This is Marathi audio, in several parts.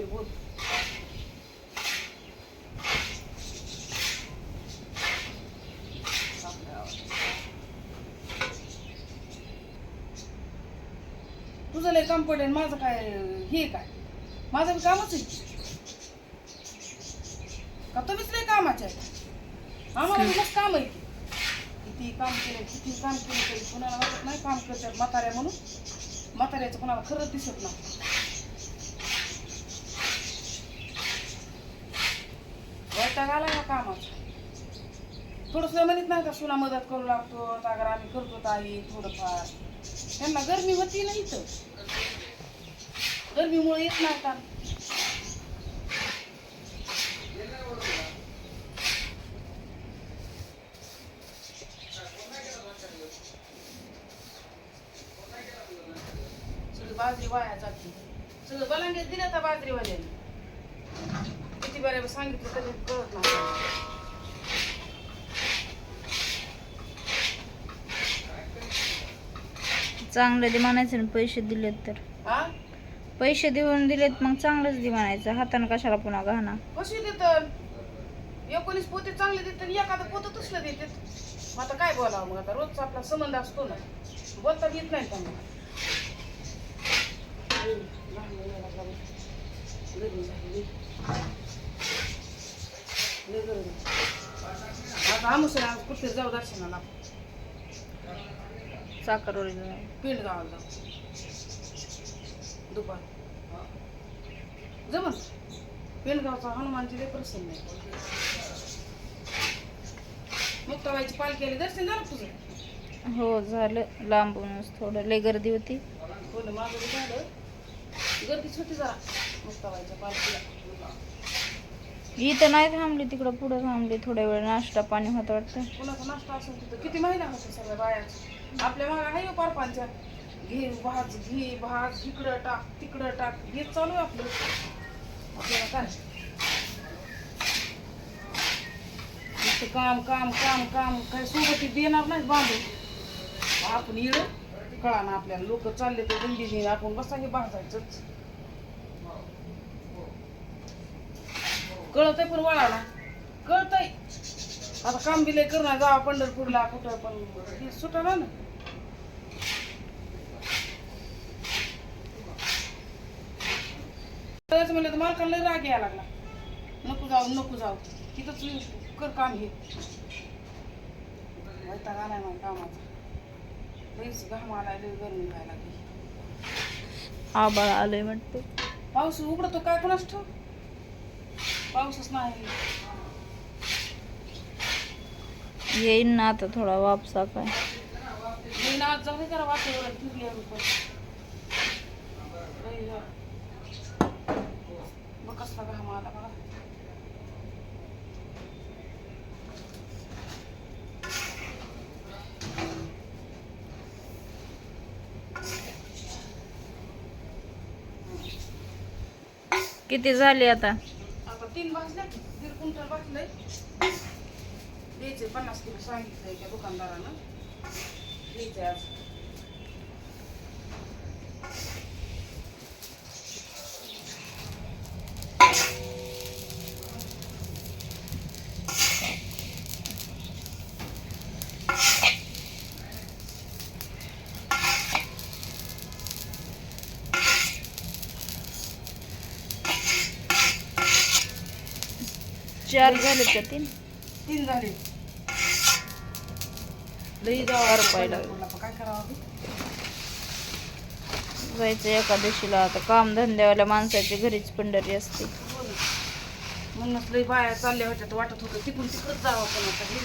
काहीतरी तुझं लय काम माझं काय हे काय? माझं बी कामच आहे. का तुम्हीच लय कामाचे आहे आम्हाला बी काम आहे की. किती काम केलं किती काम केलं तरी कुणाला वाटत नाही काम करतात म्हाताऱ्या म्हणून. म्हाताऱ्याचं कुणाला खरंच दिसत नाही. वैताग आला या कामाचा थोडस म्हणत नाही का सुना मदत करू लागतो अगर आम्ही करतो ताई थोडंफार. त्यांना गरमी होती नाही तर गरमीमुळे येत नाही का बाजरी वाया जाते. सगळं बलांगे दिलं तर बाजरीवाल्याने. किती बऱ्या सांगितलं तरी कळत नाही चांगलं दे म्हणायचं ना पैसे दिलेत तर. हा? पैसे देऊन दिलेत मग चांगलंच दे म्हणायचं. हातानं कशाला पुन्हा गहना कशी देतात एकोणीस पोते चांगले देतात आणि एखादं पोतं तसलं देतात. मग आता काय बोलावं मग? आता रोजचा आपला संबंध असतो ना. बोलता येत नाही त्यांना. लहान मुलाला जाऊ. गरमी झाली. लय आता आमुसला आज कुठे जाऊ दर्शनाला साखरवर पेंड गावाला जाऊ दुपार. जमन पेंडगावचा हनुमानजी लय प्रसन्न आहे मुक्ताबाईची पालखी आली दर्शन झालं तुझं हो झालं लांबूनच थोडं लय गर्दी होती हो ना माझं झालं गर्दी छोटी जरा मुक्ताबाईच्या पालखीला इथं नाही थांबली तिकडं पुढं थांबली थोड्या वेळ नाश्ता पाणी होत वाटतं. कुणाचा नाश्ता असेल तिथं? किती महिना होते सगळ्या बाया आपल्या भागा आहे पारपांच्या? घे भाज घे भाज इकडं टाक तिकडं टाक. हे चालू आहे आपलं. आपल्याला काय? काम काम काम काम. काय सोबती देणार नाही बांधून आपण येळ कळा ना आपल्याला. लोक चालले तर दिंडीने आपण बसा हे भाजायचंच कळत पण वळाला कळतंय. आता काम बिले करणार जावा पंढरपूरला कुठं पण. हे सुटाला ना. त्याच म्हणलं तर मालकाला लय राग यायला लागला. नको जाऊ नको जाऊ. तिथंच कर काम हे. वैताग आलाय मला कामाचा. लईच घाम आलाय लई गरमी व्हायला लागली. आबाळ आलंय म्हणते पाऊस उघडतो काय कोणाच ठेव पाऊसच नाही. येईन ना आता थोडा वापसा काय. मी ना आज झाले जरा वाटेवर फिरले कसला घाम आला किती झाली आता? तीन भाजल्या की? दीड क्विंटल भाजलंय द्यायचे पन्नास किलो सांगितलंय त्या दुकानदारानं. द्यायचे आज. चार झाले का तीन? तीन झाले. लई चार जावा पाहिलं. काय करावं जायचं एकादशीला. आता काम धंद्यावाल्या माणसाची घरीच पंढरी असते. म्हणूनच लई बाया चालल्या होत्या वाटत होतं तिकडून तिकडच जावं पण आता हे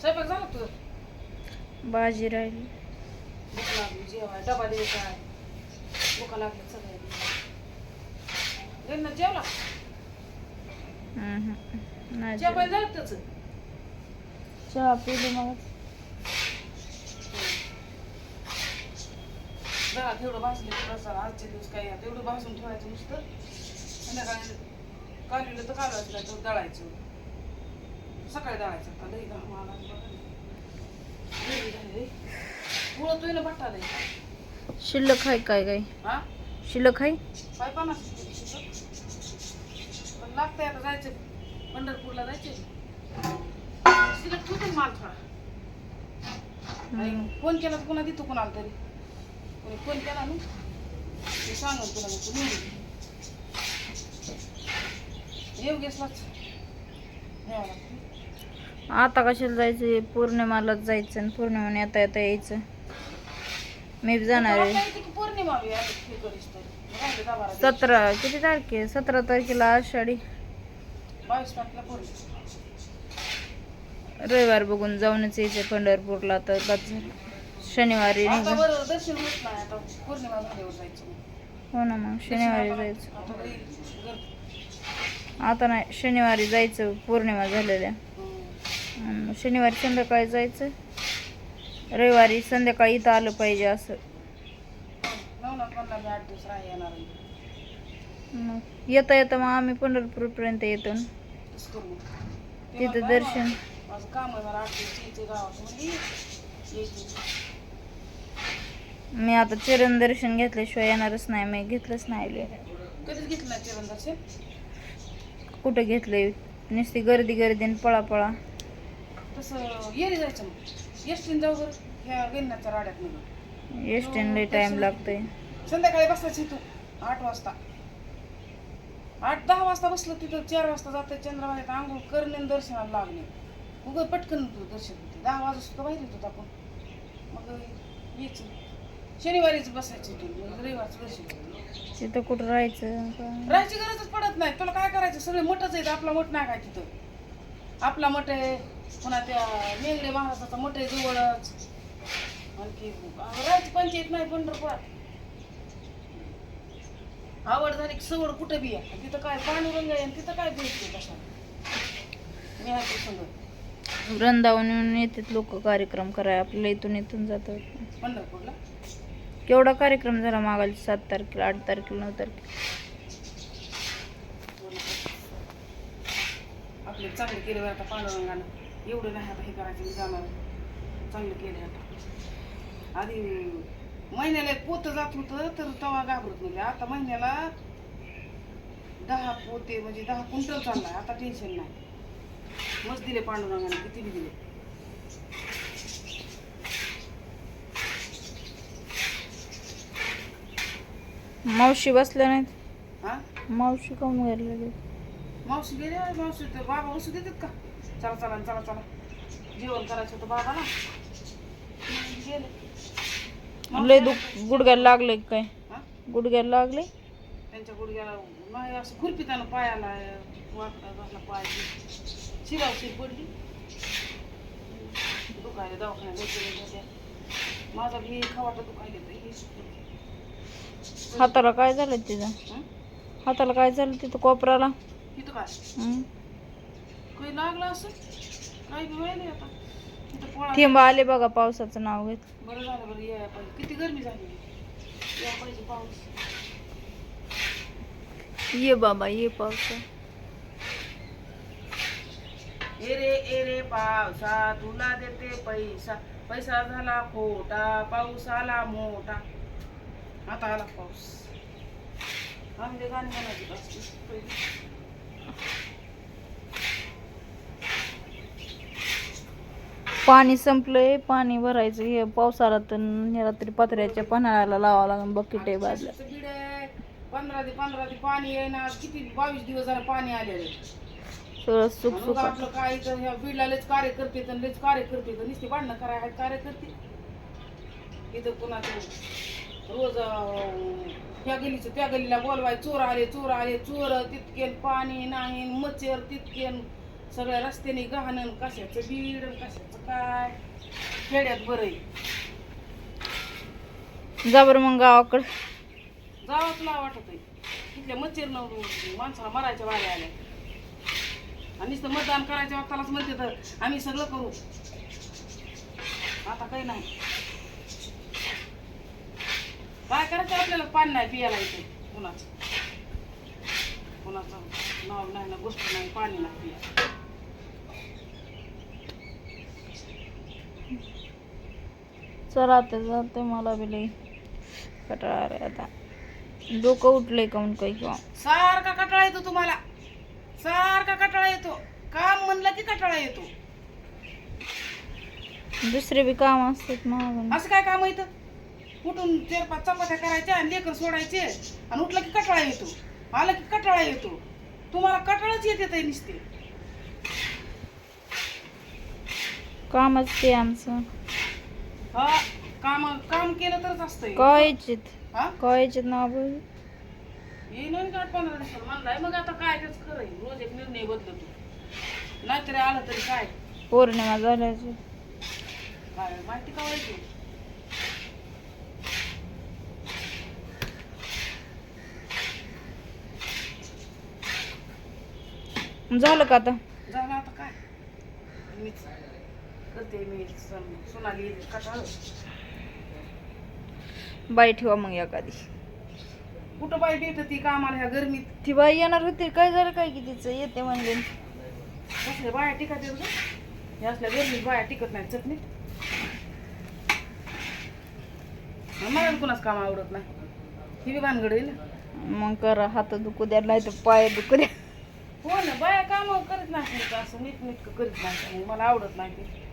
स्वयंपाक झाला का तुझं भाजी राहिली भूक लागली जेवाय डबा द्यायचा आहे भूका लागली सगळ्यांनी त्यांना जेवला हम्म. नाही जेवायला झालं त्याचं चहा पिली मग तेवढं भाजलं आजचे दिवस काय तेवढं भासून ठेवायचं नुसतं संध्याकाळी काढलेलं तर काढायचं दळायचं. सकाळी दळायचं. का दही घाम आला शिल्लक आहे काय काय? शिल्लक आहे? काय पन्नास रुपये शिल्लक. पण लागतंय आता जायचं. पंढरपूरला जायचे शिल्लक ठेवते माल थोडा. फ़ोन केला तर पुन्हा देतो कोणाला तरी. कोणी फ़ोन केला ना? ते सांगून तुला मग येऊ घेसलाच न्यावं लागतं. आता कशाला जायचं? पौर्णिमालाच जायचं आणि पौर्णिमा येता येता यायचं. मी जाणार आहे. सतरा किती तारखे सतरा तारखेला आषाढी. रविवार बघून जाऊनच यायचं पंढरपूरला तर झालं. शनिवारी हो ना मग शनिवारी जायचं. आता नाही शनिवारी जायचं. पौर्णिमा झालेल्या. शनिवारी संध्याकाळी जायचं रविवारी संध्याकाळी इथं आलं पाहिजे असं. मग येता येता मग आम्ही पंढरपूरपर्यंत येतो ना. तिथं दर्शन. मी आता चरण दर्शन घेतल्याशिवाय येणारच नाही. मी घेतलंच नाही कधीच घेतलं चरण दर्शन कुठं घेतलंय? नुसती गर्दी गर्दी पळा पळा तसं येरी जायचं मग. एसटीन जाऊ बरं ह्या गिरणाच्या राड्यात एसटीन टाइम लागतोय. संध्याकाळी बसायचं तू आठ वाजता. आठ दहा वाजता बसलं तिथं चार वाजता जातं चंद्रभागेत आंघोळ करणे आणि दर्शनाला लागणे. उगं पटकन तुझं दर्शन होते. दहा वाजता सुद्धा बाहेर येत होतो आपण. मग यायचं. शनिवारीच बसायचं तू मग रविवारचं दर्शन होतं. तिथं कुठं राहायचं? राहायची गरजच पडत नाही. तुला काय करायचं? सगळे मठच आहेत. आपला मठ नाही काय तिथं? आपला मठ आहे. पुन्हा त्या मेंगडे महाराजाचा मठ आहे जवळच. आणखी पंचायत नाही पंढरपुरात. आवड झाली की सवड कुठं बी आहे तिथं काय पांडुरंग आहे तिथं काय भेटते कशाला? मी आहे ते संग. वृंदावन येतात लोक कार्यक्रम कराय आपल्याला इथून इथून जातात. पंढरपूरला? केवढा कार्यक्रम झाला मागाल सात तारखेला आठ तारखेला नऊ तारखेला. आपले चांगले केले आता पांडुरंगानं. एवढं नाही आता हे करायचं मी जाणार. चांगलं केले आता. आधी महिन्याला एक पोतं जात होतं तर तवा घाबरत नव्हते आता महिन्याला दहा पोते म्हणजे दहा क्विंटल चाललाय. आता टेन्शन नाही. मस्त दिले पांडुरंगाने. किती बी दिले. मावशी बसल्या नाहीत? हा? मावशी काऊन गेले मावशी गेले मावशी तर बाबा बसू देतात का? चला चला चला चला. जेवण करायचं होतं बाबाला. लय दुख गुडघ्याला लागले काय? हा? गुडघ्याला लागले त्यांच्या गुडघ्याला नाही असं खुरपितानं पायाला वाटला झाला पाय शिराव शिर पडली. दुखायला दवाखान्यात होत्या माझा बी खवाटा दुखायला तर हाताला काय झालं तिथं? हाताला काय झालं तिथं कोपराला इथं काय? काही लागलं असं काही बी व्हायला आता. इथं पोळा थेंब आले बघा पावसाचं नाव घेत. बरं झालं बरं या पाहिजे. किती गरमी झाली? या पाहिजे पाऊस. ये बाबा ये पावसा एरे एरे पावसा तुला देते पैसा. पैसा झाला खोटा पाऊस आला मोठा. आता आला पाऊस. आम्ही गाणी म्हणायची पाणी संपलंय पाणी भरायचं हे पावसाला तर हे रात्री पत्र्याच्या पन्हाळ्याला लावावं लागेल बकेट आहे आहे. पंधरा ते पंधरा ते पाणी येईना किती बावीस दिवस झालं पाणी आलेलं सगळं सुख आपलं काय तर ह्या बीडला लयच कार्यकर्ते तर लयच कार्यकर्ते तर नुसते भांडणं कराय आहेत कार्यकर्ते. इथं ते रोज अं, त्या गलीचं त्या गलीला बोलवाय चोर आले चोर आले चोर तितके पाणी नाही मच्छर तितके सगळ्या रस्त्याने गहाण कशाचं बीड कशाचं काय? खेड्यात बरं आहे. जा बरं मग गावाकडं. जावंच ला वाटत आहे तिथल्या मच्छरनं माणसाला मरायच्या वाऱ्या आल्या. आणि नुसतं मतदान करायच्या वक्तालाच म्हणते तर आम्ही सगळं करू. आता काही नाही. काय करायचं आपल्याला? पाणी नाही पियाला इथे. कुणाचं? कुणाचं? नाव नाही ना गोष्ट नाही पाणी नाही पिया चला आता जाते मला बी लई कटाळा रे आता. डोकं उठलंय का म्हणून काही किंवा? सारखा कटाळा येतो तुम्हाला. सारखा कटाळा येतो. काम म्हणलं की कटाळा येतो. दुसरे बी काम असतात मागून असं काय काम येतं उठून चार पाच चपात्या करायच्या आणि लेकर सोडायचे आणि उठलं की कटाळा येतो. आलं की कटाळा येतो. तुम्हाला कटाळाच येते ते नुसते. कामच ते आमचं. हा काम काम केलं तरच असतंय. कळायचेत हा? कळायचेत ना आपण येईन आणि आठ पंधरा दिवसाला म्हणलाय मग आता काय तेच खरं आहे. रोज एक निर्णय बदलतो. नाहीतरी आलं तरी काय? पौर्णिमा झाल्याची. काय माहिती का व्हायची झालं का आता? झालं आता काय? मीच. करते मी सण- सोनाली कटाळ बाई ठेवा मग एखादी. कुठं बाई भेटत ती कामाला ह्या गरमीत? ती बाई येणार होती काय झालं काय की तिचं? येते म्हणले. कसल्या बाया टिकत येत हे असल्या गरमीत बाया टिकत नाही चटणीत मला कुणाच काम आवडत नाही. ही बी भानगड मग करा हात दुखू द्या नाही तर पाय दुखू द्या. हो ना बाया काम करीत नाही असं नीट नीट करीत नाही मला आवडत नाही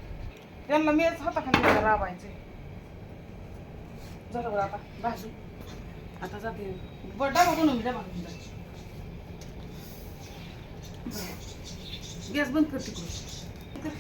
त्यांना मीच हाताखाली राबायचे? झालं बरं आता भाजू. आता जाते. बनवून डबा घेऊन जा. गॅस बंद कर तिकडून.